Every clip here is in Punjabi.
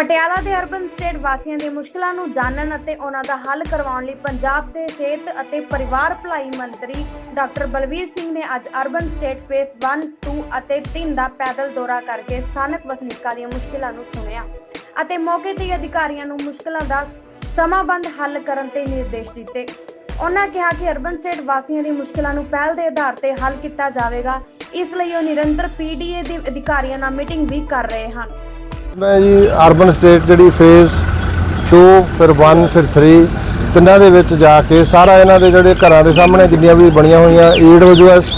ਪਟਿਆਲਾ ਦੇ ਅਰਬਨ ਸਟੇਟ ਵਾਸੀਆਂ ਦੀਆਂ ਮੁਸ਼ਕਲਾਂ ਨੂੰ ਜਾਣਨ ਅਤੇ ਉਹਨਾਂ ਦਾ ਹੱਲ ਕਰਵਾਉਣ ਲਈ ਪੰਜਾਬ ਦੇ ਸਿਹਤ ਅਤੇ ਪਰਿਵਾਰ ਭਲਾਈ ਮੰਤਰੀ ਡਾਕਟਰ ਬਲਵੀਰ ਸਿੰਘ ਨੇ ਅੱਜ ਅਰਬਨ ਸਟੇਟ ਫੇਸ 1, 2 ਅਤੇ 3 ਦਾ ਪੈਦਲ ਦੌਰਾ ਕਰਕੇ ਸਥਾਨਕ ਵਸਨੀਕਾਂ ਦੀਆਂ ਮੁਸ਼ਕਲਾਂ ਨੂੰ ਸੁਣਿਆ ਅਤੇ ਮੌਕੇ ਤੇ ਅਧਿਕਾਰੀਆਂ ਨੂੰ ਮੁਸ਼ਕਲਾਂ ਦਾ ਸਮਾਂਬੰਦ ਹੱਲ ਕਰਨ ਤੇ ਨਿਰਦੇਸ਼ ਦਿੱਤੇ। ਉਹਨਾਂ ਕਿਹਾ ਕਿ ਅਰਬਨ ਸਟੇਟ ਵਾਸੀਆਂ ਦੀ ਮੁਸ਼ਕਲਾਂ ਨੂੰ ਪਹਿਲ ਦੇ ਆਧਾਰ ਤੇ ਹੱਲ ਕੀਤਾ ਜਾਵੇਗਾ। ਇਸ ਲਈ ਉਹ ਨਿਰੰਤਰ ਪੀਡੀਏ ਦੇ ਅਧਿਕਾਰੀਆਂ ਨਾਲ ਮੀਟਿੰਗ ਵੀ ਕਰ ਰਹੇ ਹਨ। ਮੈਂ ਜੀ ਅਰਬਨ ਸਟੇਟ ਜਿਹੜੀ ਫੇਜ਼ 2 ਫਿਰ 1 ਫਿਰ 3 ਤਿੰਨਾਂ ਦੇ ਵਿੱਚ ਜਾ ਕੇ ਸਾਰਾ ਇਹਨਾਂ ਦੇ ਜਿਹੜੇ ਘਰਾਂ ਦੇ ਸਾਹਮਣੇ ਜਿੰਨੀਆਂ ਵੀ ਬਣੀਆਂ ਹੋਈਆਂ ਈਡਬਲਯੂਐਸ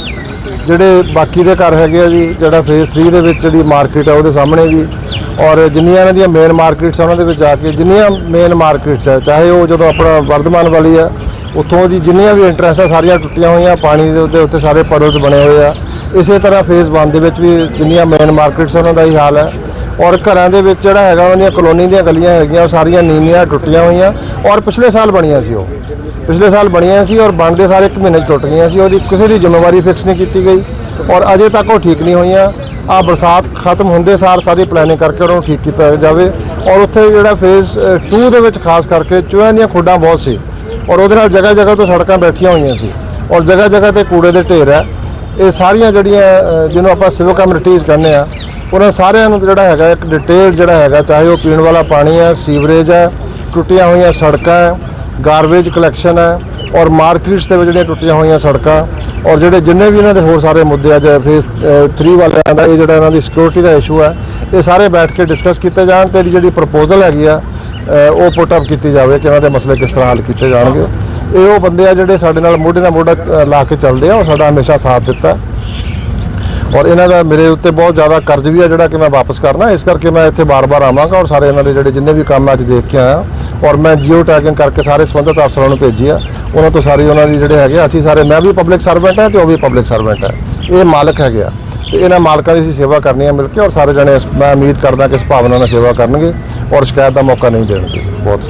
ਜਿਹੜੇ ਬਾਕੀ ਦੇ ਘਰ ਹੈਗੇ ਆ ਜੀ, ਜਿਹੜਾ ਫੇਜ਼ 3 ਦੇ ਵਿੱਚ ਜਿਹੜੀ ਮਾਰਕੀਟ ਆ ਉਹਦੇ ਸਾਹਮਣੇ ਵੀ, ਔਰ ਜਿੰਨੀਆਂ ਇਹਨਾਂ ਦੀਆਂ ਮੇਨ ਮਾਰਕੀਟਸ ਉਹਨਾਂ ਦੇ ਵਿੱਚ ਜਾ ਕੇ ਜਿੰਨੀਆਂ ਮੇਨ ਮਾਰਕੀਟਸ ਹੈ ਚਾਹੇ ਉਹ ਜਦੋਂ ਆਪਣਾ ਵਰਧਮਾਨ ਵਾਲੀ ਆ, ਉੱਥੋਂ ਦੀ ਜਿੰਨੀਆਂ ਵੀ ਇੰਟਰਸਟ ਆ ਸਾਰੀਆਂ ਟੁੱਟੀਆਂ ਹੋਈਆਂ, ਪਾਣੀ ਦੇ ਉੱਤੇ ਉੱਤੇ ਸਾਰੇ ਪੜਲਸ ਬਣੇ ਹੋਏ ਆ। ਇਸੇ ਤਰ੍ਹਾਂ ਫੇਜ਼ 1 ਦੇ ਵਿੱਚ ਵੀ ਜਿੰਨੀਆਂ ਮੇਨ ਮਾਰਕੀਟਸ ਉਹਨਾਂ ਦਾ ਹੀ ਹਾਲ ਹੈ ਔਰ ਘਰਾਂ ਦੇ ਵਿੱਚ ਜਿਹੜਾ ਹੈਗਾ ਉਹਨਾਂ ਦੀਆਂ ਕਲੋਨੀ ਦੀਆਂ ਗਲੀਆਂ ਹੈਗੀਆਂ, ਉਹ ਸਾਰੀਆਂ ਨੀਵੀਆਂ ਟੁੱਟੀਆਂ ਹੋਈਆਂ ਔਰ ਪਿਛਲੇ ਸਾਲ ਬਣੀਆਂ ਸੀ ਉਹ। ਪਿਛਲੇ ਸਾਲ ਬਣੀਆਂ ਸੀ ਔਰ ਬਣਦੇ ਸਾਰੇ ਇੱਕ ਮਹੀਨੇ 'ਚ ਟੁੱਟ ਗਈਆਂ ਸੀ, ਉਹਦੀ ਕਿਸੇ ਦੀ ਜ਼ਿੰਮੇਵਾਰੀ ਫਿਕਸ ਨਹੀਂ ਕੀਤੀ ਗਈ ਔਰ ਅਜੇ ਤੱਕ ਉਹ ਠੀਕ ਨਹੀਂ ਹੋਈਆਂ। ਆ ਬਰਸਾਤ ਖਤਮ ਹੁੰਦੇ ਸਾਰ ਸਾਰੀ ਪਲੈਨਿੰਗ ਕਰਕੇ ਉਹਨਾਂ ਨੂੰ ਠੀਕ ਕੀਤਾ ਜਾਵੇ ਔਰ ਉੱਥੇ ਜਿਹੜਾ ਫੇਜ਼ 2 ਦੇ ਵਿੱਚ ਖਾਸ ਕਰਕੇ ਚੂਹਿਆਂ ਦੀਆਂ ਖੁੱਡਾਂ ਬਹੁਤ ਸੀ ਔਰ ਉਹਦੇ ਨਾਲ ਜਗ੍ਹਾ ਜਗ੍ਹਾ ਤੋਂ ਸੜਕਾਂ ਬੈਠੀਆਂ ਹੋਈਆਂ ਸੀ ਔਰ ਜਗ੍ਹਾ ਜਗ੍ਹਾ ਤੇ ਕੂੜੇ ਦੇ ਢੇਰ ਹੈ। ਇਹ ਸਾਰੀਆਂ ਜਿਹੜੀਆਂ ਜਿਹਨੂੰ ਆਪਾਂ ਸਿਵਲ ਕਮਿਊਨਿਟੀਜ਼ ਕਹਿੰਦੇ ਆ ਉਹਨਾਂ ਸਾਰਿਆਂ ਨੂੰ ਜਿਹੜਾ ਹੈਗਾ, ਇੱਕ ਡਿਟੇਲ ਜਿਹੜਾ ਹੈਗਾ, ਚਾਹੇ ਉਹ ਪੀਣ ਵਾਲਾ ਪਾਣੀ ਹੈ ਸੀਵਰੇਜ ਹੈ, ਟੁੱਟੀਆਂ ਹੋਈਆਂ ਸੜਕਾਂ ਹੈ ਗਾਰਬੇਜ ਕਲੈਕਸ਼ਨ ਹੈ ਔਰ ਮਾਰਕੀਟਸ ਦੇ ਵਿੱਚ ਜਿਹੜੀਆਂ ਟੁੱਟੀਆਂ ਹੋਈਆਂ ਸੜਕਾਂ ਔਰ ਜਿਹੜੇ ਜਿੰਨੇ ਵੀ ਇਹਨਾਂ ਦੇ ਹੋਰ ਸਾਰੇ ਮੁੱਦੇ ਆ, ਜਿਵੇਂ ਫੇਸ 3 ਵਾਲਿਆਂ ਦਾ, ਇਹ ਜਿਹੜਾ ਇਹਨਾਂ ਦੀ ਸਿਕਿਉਰਿਟੀ ਦਾ ਇਸ਼ੂ ਹੈ, ਇਹ ਸਾਰੇ ਬੈਠ ਕੇ ਡਿਸਕਸ ਕੀਤੇ ਜਾਣ ਤੇ ਇਹਦੀ ਜਿਹੜੀ ਪ੍ਰਪੋਜ਼ਲ ਹੈਗੀ ਆ ਉਹ ਪੁੱਟ ਅਪ ਕੀਤੀ ਜਾਵੇ ਕਿ ਇਹਨਾਂ ਦੇ ਮਸਲੇ ਕਿਸ ਤਰ੍ਹਾਂ ਹੱਲ ਕੀਤੇ ਜਾਣਗੇ। ਇਹ ਉਹ ਬੰਦੇ ਆ ਜਿਹੜੇ ਸਾਡੇ ਨਾਲ ਮੋਢੇ ਨਾਲ ਮੋਢਾ ਲਾ ਕੇ ਚੱਲਦੇ ਆ ਔਰ ਸਾਡਾ ਹਮੇਸ਼ਾ ਸਾਥ ਦਿੱਤਾ। ਔਰ ਇਹਨਾਂ ਦਾ ਮੇਰੇ ਉੱਤੇ ਬਹੁਤ ਜ਼ਿਆਦਾ ਕਰਜ਼ ਵੀ ਆ ਜਿਹੜਾ ਕਿ ਮੈਂ ਵਾਪਸ ਕਰਨਾ। ਇਸ ਕਰਕੇ ਮੈਂ ਇੱਥੇ ਬਾਰ-ਬਾਰ ਆਵਾਂਗਾ ਔਰ ਸਾਰੇ ਇਹਨਾਂ ਦੇ ਜਿਹੜੇ ਜਿੰਨੇ ਵੀ ਕੰਮ ਅੱਜ ਦੇਖ ਕੇ ਆਇਆ ਔਰ ਮੈਂ ਜੀਓ ਟੈਗਿੰਗ ਕਰਕੇ ਸਾਰੇ ਸੰਬੰਧਿਤ ਅਫਸਰਾਂ ਨੂੰ ਭੇਜੀ ਆ। ਉਹਨਾਂ ਤੋਂ ਸਾਰੀ ਉਹਨਾਂ ਦੀ ਜਿਹੜੇ ਹੈਗੇ ਆ, ਅਸੀਂ ਸਾਰੇ ਮੈਂ ਵੀ ਪਬਲਿਕ ਸਰਵੈਂਟ ਹਾਂ ਤੇ ਉਹ ਵੀ ਪਬਲਿਕ ਸਰਵੈਂਟ ਹੈ ਇਹ ਮਾਲਕ ਹੈਗੇ ਆ। ਤੇ ਇਹਨਾਂ ਮਾਲਕਾਂ ਦੀ ਅਸੀਂ ਸੇਵਾ ਕਰਨੀ ਹੈ ਮਿਲ ਕੇ ਔਰ ਸਾਰੇ ਜਣੇ ਇਸ- ਮੈਂ ਉਮੀਦ ਕਰਦਾ ਕਿ ਇਸ ਭਾਵਨਾ ਨਾਲ ਸੇਵਾ ਕਰਨਗੇ ਔਰ ਸ਼ਿਕਾਇਤ ਦਾ ਮੌਕਾ ਨਹੀਂ ਦੇਣਗੇ। ਬਹੁਤ